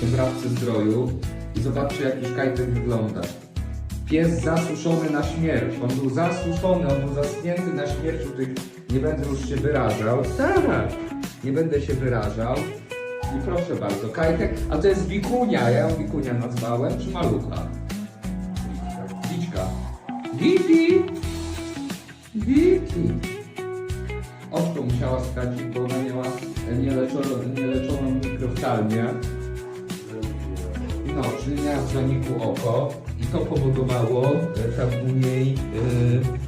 Wybrawcy zdroju i zobaczcie, jak już kajtek wygląda. Pies zasuszony na śmierć. On był zasuszony, on był zaschnięty na śmierć u tych... Nie będę już się wyrażał. Tak, nie będę się wyrażał. I proszę bardzo, kajtek, a to jest wikunia, ja ją wikunia nazwałem, czy malucha? Wiczka. Wiki! Wiki! Oczko musiała stracić, bo ona miała nieleczoną, nieleczoną mikroftalmię. No, czyli miała w zaniku oko i to powodowało e, tam u niej e.